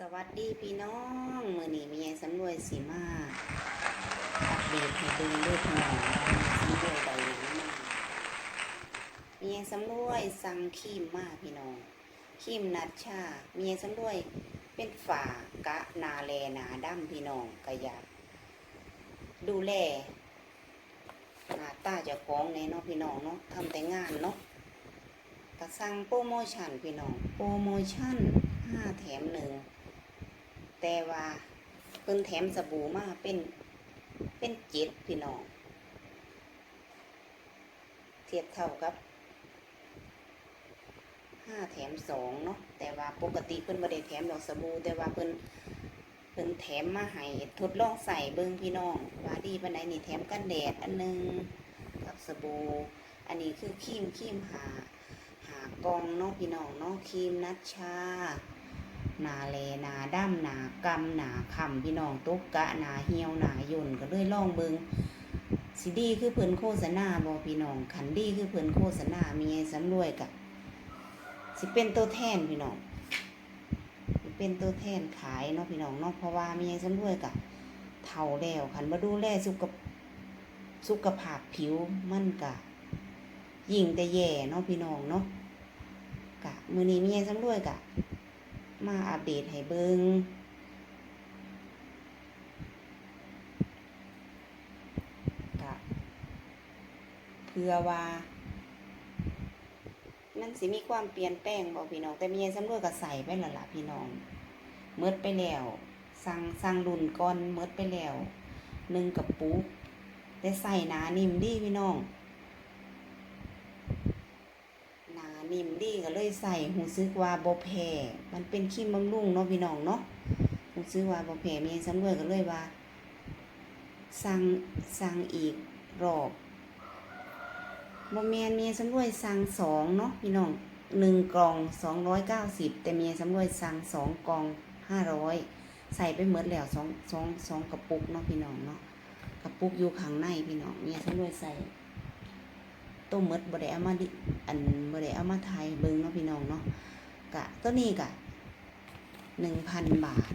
สวัสดีพี่น้องมือนี้มีไงสำรวยสีมาอัปเดตให้ดูด้วยพี่น้องสำรวยใบหนังมามีไงสำรวยสั่งครีมมาพี่น้องครีมนัดชามีไงสำรวยเป็นฝากะนาแลนาดำพี่น้องก็อยากดูแลหน้าตาจ้าของในเนาะพี่น้องเนาะทำแต่งานเนาะก็สั่งโปรโมชั่นพี่น้องโปรโมชั่นห้าแถมหนึ่ง แต่ว่าเพิ่นแถมสบู่มาเป็นเป็นเจ็ดพี่น้อง เทียบเท่ากับห้าแถมสองเนาะแต่ว่าปกติเพิ่นบ่ได้แถมดอกสบู่แต่ว่าเพิ่นเพิ่นแถมมาให้ทดลองใส่เบิ่งพี่น้องว่าดีปานใดนี่แถมกันแดดอันหนึงกับสบู่อันนี้คือครีมครีมหา หากองเนาะพี่น้องเนาะครีมนัชชา หนาเลหนาดำหนากำหนาคำพี่น้องตุกกะหนาเหี่ยวหนาย่นก็เลยล่องเบิงสิดีคือเพิ่นโฆษณาบอพี่น้องขันดีคือเพิ่นโฆษณามีไงสำรวยกะสิเป็นตัวแทนพี่น้องสิเป็นตัวแทนขายเนาะพี่น้องเนาะเพราะว่ามีไงสำรวยกะเท่าแล้วขันมาดูแลสุขสุขภาพผิวมันกะยิ่งแต่แย่เนาะพี่น้องเนาะกะมือนี้มีไงสำรวยกะ มาอัปเดตให้เบิงกะเพื่อว่า มันสิมีความเปลี่ยนแปลงบอกพี่น้อง แต่มีไงสำรวยก็ใส่ไปและละพี่น้องเมิดไปแล้ว สั่งสั่งรุ่นก่อนเมิดไปแล้วหนึ่งกับปุ๊กแต่ใส่หนานิ่มดีพี่น้อง ห นิ่มดีก็เลยใส่หูซึกว่าบ่แพ้มันเป็นครีมบำรุงเนาะพี่น้องเนาะหูซึกว่าบ่แพ้มีสำรวยก็เลยว่า สั่งสั่งอีกรอบบ่แม่นมีสำรวยสั่งสองเนาะพี่น้องหนึ่งกล่องสองร้อยเก้าสิบแต่มีสำรวยสั่งสองกล่องห้าร้อยใส่ไปหมดแล้วสองสองสองกระปุกเนาะพี่น้องเนาะกระปุกอยู่ข้างในพี่น้องมีสำรวยใส่ ต้มมดบ่ได้เอามาดิอันบ่ได้เอามาไทยเบิ่งเนาะพี่น้องเนาะกะตัวนี้กะหนึ่งพันบาท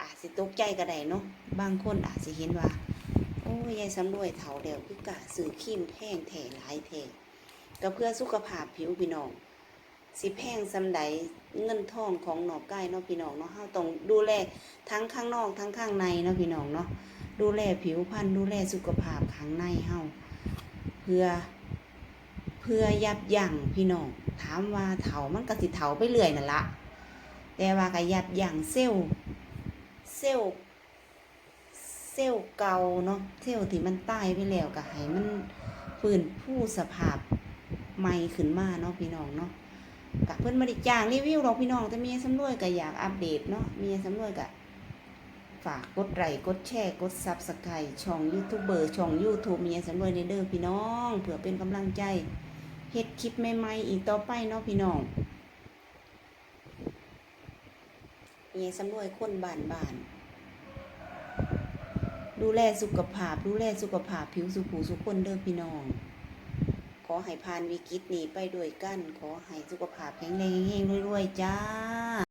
อาจสิตกใจก็ได้เนาะบางคนอาจสิเห็นว่า โอ้ยายสำรวยเฒ่าแล้วคือกะซื้อครีมแพงแถหลายแถก็เพื่อสุขภาพผิวพี่น้องสิแพงซำใดเงินทองของหนอกไก่เนาะพี่น้องเนาะเฮาต้องดูแลทั้งข้างนอกทั้งข้างในเนาะพี่น้องเนาะดูแลผิวพรรณดูแลสุขภาพข้างในเฮา เพื่อ เพื่อยับยั้งพี่น้องถามว่าเถามันก็สิเถาไปเรื่อยนั่นละแต่ว่าก็ยับยั้งเซลล์เซลล์เซลล์เก่าเนาะเซลล์ที่มันตายไปแล้วก็ให้มันฟื้นผู้สภาพใหม่ขึ้นมาเนาะพี่น้องเนาะกะเพิ่นมาด้จ้างรีวิวหรอกพี่น้องแต่เมียสำรวยก็อยากอัปเดตเนาะเมียสำรวยก็ ฝากกดไลค์กดแชร์กดซับสไครต์ช่องยูทูบเบอร์ช่องยูทูบเมีสำรวยในเด้อพี่น้องเผื่อเป็นกำลังใจเฮ็ดคลิปใหม่ๆอีกต่อไปเนาะพี่น้องเมีสำรวยคนบ้านบ้านดูแลสุขภาพ ดูแลสุขภาพผิวสุขูสุขคนเด้อพี่น้อง ขอให้ผ่านวิกฤตนี้ไปด้วยกัน ขอให้สุขภาพแข็งแรงเฮงๆรวยๆ จ้า